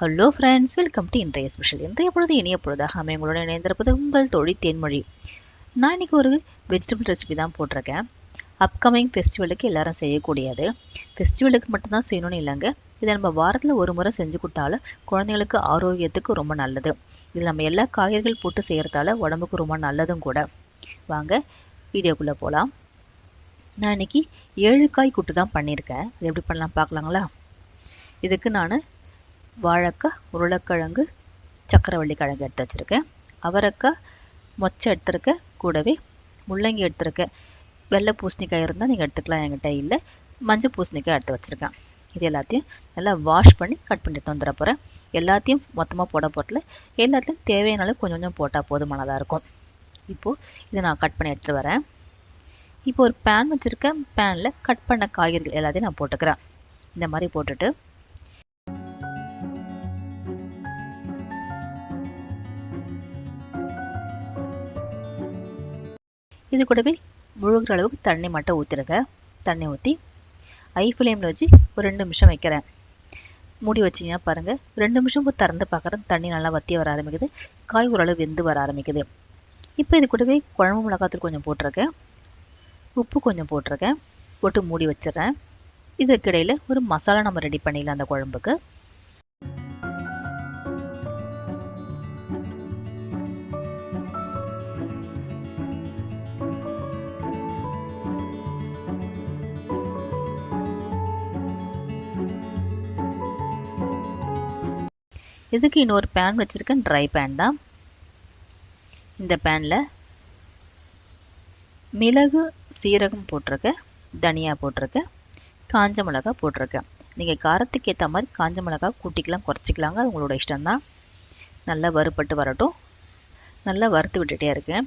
Hello friends welcome to இன்றைய special இன்றைய பொழுது இனிய பொழுதாக அமையங்களோட இணைந்திருப்பது உங்கள் தோழி தேன்மொழி. நான் இன்னைக்கு ஒரு வெஜிடபிள் ரெசிபி தான் போட்டிருக்கேன். அப்கமிங் ஃபெஸ்டிவலுக்கு எல்லாரும் செய்யக்கூடியது. ஃபெஸ்டிவலுக்கு மட்டும்தான் செய்யணும்னு இல்லைங்க. இதை நம்ம வாரத்தில் ஒரு முறை செஞ்சு கொடுத்தாலும் குழந்தைங்களுக்கு ஆரோக்கியத்துக்கு ரொம்ப நல்லது. இதில் நம்ம எல்லா காய்கறிகள் போட்டு செய்கிறதால உடம்புக்கு ரொம்ப நல்லதும் கூட. வாங்க வீடியோக்குள்ளே போகலாம் நான் இன்னைக்கு ஏழு காய் கூட்டு தான் பண்ணியிருக்கேன். இது எப்படி பண்ணலாம் பார்க்கலாங்களா? இதுக்கு நான் வாழைக்காய் உருளைக்கிழங்கு சக்கரவள்ளி கிழங்கு எடுத்து வச்சுருக்கேன். அவரைக்காய் மொச்சை எடுத்துருக்கேன். கூடவே முள்ளங்கி எடுத்துருக்கேன். வெள்ளை பூசணிக்காய் இருந்தால் நீங்கள் எடுத்துக்கலாம் என்கிட்ட இல்லை. மஞ்சள் பூசணிக்காய் எடுத்து வச்சுருக்கேன். இது எல்லாத்தையும் நல்லா வாஷ் பண்ணி கட் பண்ணிட்டு வந்துட போகிறேன் எல்லாத்தையும் மொத்தமாக போட போகிறதுல எல்லாத்தையும் தேவையான கொஞ்சம் கொஞ்சம் போட்டால் போதுமானதாக இருக்கும். இப்போது இதை நான் கட் பண்ணி எடுத்துகிட்டு வரேன். இப்போ ஒரு பேன் வச்சுருக்கேன். பேனில் கட் பண்ண காய்கறிகள் எல்லாத்தையும் நான் போட்டுக்கிறேன். இந்த மாதிரி போட்டுட்டு இது கூடவே முழுகிற அளவுக்கு தண்ணி மட்டும் ஊற்றிடுங்க தண்ணி ஊற்றி ஐ ஃப்ளேமில் வச்சு ஒரு ரெண்டு நிமிஷம் வைக்கிறேன். மூடி வச்சிங்கன்னா பாருங்கள் ரெண்டு நிமிஷம் திறந்து பார்க்குறேன் தண்ணி நல்லா வற்றி வர ஆரம்பிக்குது. காய் ஓரளவு வெந்து வர ஆரம்பிக்குது. இப்போ இது கூடவே குழம்பு மிளகாத்தூள் கொஞ்சம் போட்டிருக்கேன். உப்பு கொஞ்சம் போட்டிருக்கேன். போட்டு மூடி வச்சிடுறேன். இதற்கிடையில் ஒரு மசாலா நம்ம ரெடி பண்ணிடலாம் அந்த குழம்புக்கு. இதுக்கு இன்னொரு பேன் வச்சுருக்கேன்? ட்ரை பேன் தான். இந்த பேனில் மிளகு சீரகம் போட்டிருக்கேன். தனியா போட்டிருக்கேன். காஞ்ச மிளகா போட்டிருக்கேன். நீங்கள் காரத்துக்கு ஏற்ற மாதிரி காஞ்ச மிளகா கூட்டிக்கலாம் குறைச்சிக்கலாங்க. அது உங்களோட இஷ்டம்தான். நல்லா வறுப்பட்டு வரட்டும். நல்லா வறுத்து விட்டுகிட்டே இருக்கேன்.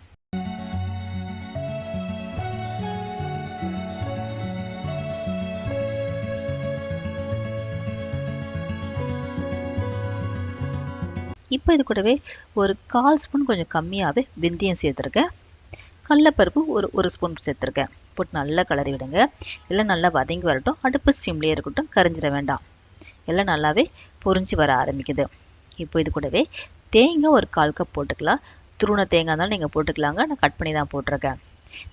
இப்போ இது கூடவே ஒரு கால் ஸ்பூன் கொஞ்சம் கம்மியாகவே வெந்தயம் சேர்த்துருக்கேன். கடலப்பருப்பு ஒரு ஒரு ஸ்பூன் சேர்த்துருக்கேன். போட்டு நல்லா கலரி விடுங்க. எல்லாம் நல்லா வதங்கி வரட்டும். அடுப்பு சிம்லேயே இருக்கட்டும். கரைஞ்சிட வேண்டாம். எல்லாம் நல்லாவே பொறிஞ்சி வர ஆரம்பிக்குது. இப்போ இது கூடவே தேங்காய் ஒரு கால் கப் போட்டுக்கலாம். துருண தேங்காய் இருந்தாலும் நீங்கள் போட்டுக்கலாங்க. நான் கட் பண்ணி தான் போட்டிருக்கேன்.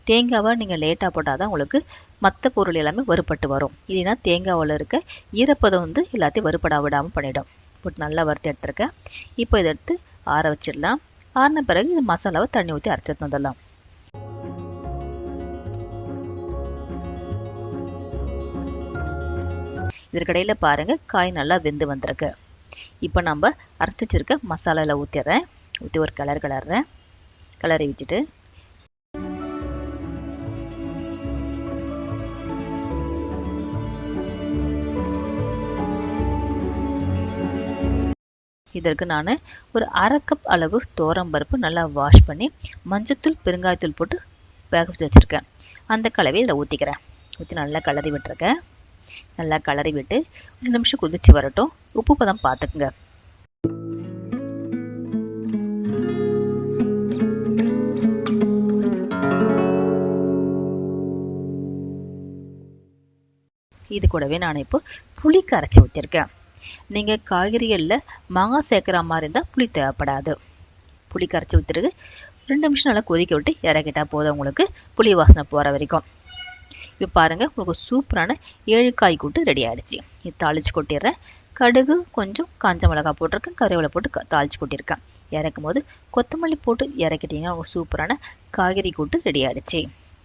தேங்காவை நீங்கள் லேட்டாக போட்டால் தான் உங்களுக்கு மற்ற பொருள் எல்லாமே வறுபட்டு வரும். இல்லைன்னா தேங்காவில் இருக்க ஈரப்பதம் வந்து எல்லாத்தையும் வறுபடா விடாமல் பண்ணிவிடும் போட்டு நல்லா வறுத்து எடுத்துருக்கேன். இப்போ இதை எடுத்து ஆற வச்சிடலாம். ஆறின பிறகு இது மசாலாவை தண்ணி ஊற்றி அரைச்சிட்டு வந்துடலாம். இதற்கிடையில் பாருங்கள் காய் நல்லா வெந்து வந்திருக்கு. இப்போ நம்ம அரைச்சி வச்சிருக்க மசாலாவில் ஊற்றிடுறேன் ஊற்றி ஒரு கலர் கலர்றேன் கலரை விட்டுட்டு இதற்கு நான் ஒரு அரை கப் அளவு பருப்பு நல்லா வாஷ் பண்ணி மஞ்சத்தூள் பெருங்காயத்தூள் போட்டு வேக வச்சு வச்சுருக்கேன். அந்த கலவையை இதில் ஊற்றிக்கிறேன் ஊற்றி நல்லா கலரி விட்டுருக்கேன். நல்லா கலரி விட்டு ஒரு நிமிஷம் கொதிச்சு வரட்டும். உப்பு பதம் பார்த்துக்குங்க. இது கூடவே நான் இப்போ புளி கரைச்சி ஊற்றிருக்கேன் நீங்கள் காய்கறிகளில் மாங்காய் சேர்க்குற மாதிரி இருந்தால் புளி தேவைப்படாது. புளி கரைச்சி ஊற்றுறது ரெண்டு நிமிஷம் நல்லா கொதிக்க விட்டு இறக்கிட்டால் போதும் உங்களுக்கு புளி வாசனை போகிற வரைக்கும். இப்போ பாருங்கள் உங்களுக்கு சூப்பரான ஏழு காய் கூட்டு ரெடி ஆகிடுச்சு இது தாளித்து கொட்டிடுறேன். கடுகு கொஞ்சம் காஞ்ச மிளகா போட்டிருக்கேன். கருவேலை போட்டு தாளித்து கொட்டியிருக்கேன். இறக்கும் போது கொத்தமல்லி போட்டு இறக்கிட்டிங்கன்னா உங்களுக்கு சூப்பரான காய்கறி கூட்டு ரெடி ஆகிடுச்சு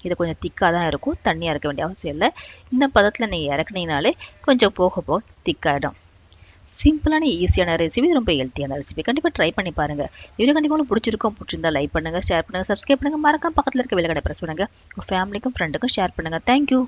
இது கொஞ்சம் திக்காக தான் இருக்கும். தண்ணியாக இறக்க வேண்டிய அவசியம் இல்லை. இந்த பதத்தில் நீங்கள் இறக்குனீங்கனாலே கொஞ்சம் போக போக திக்காயிடும். சிம்பிளான ஈஸியான ரெசிபி ரொம்ப ஹெல்த்தியான ரெசிபி கண்டிப்பாக ட்ரை பண்ணி பாருங்கள் வீடியோ கண்டிப்பாக உங்களுக்கு பிடிச்சிருக்கும் பிடிச்சிருந்தா லைக் பண்ணுங்கள் ஷேர் பண்ணுங்கள் சப்ஸ்கிரைப் பண்ணுங்கள் மறக்காம பக்கத்தில் இருக்க விலகடை ப்ரெஸ் பண்ணுங்கள் உங்கள் ஃபேமிலிக்கும் ஃப்ரெண்டுக்கும் ஷேர் பண்ணுங்கள் தேங்க்யூ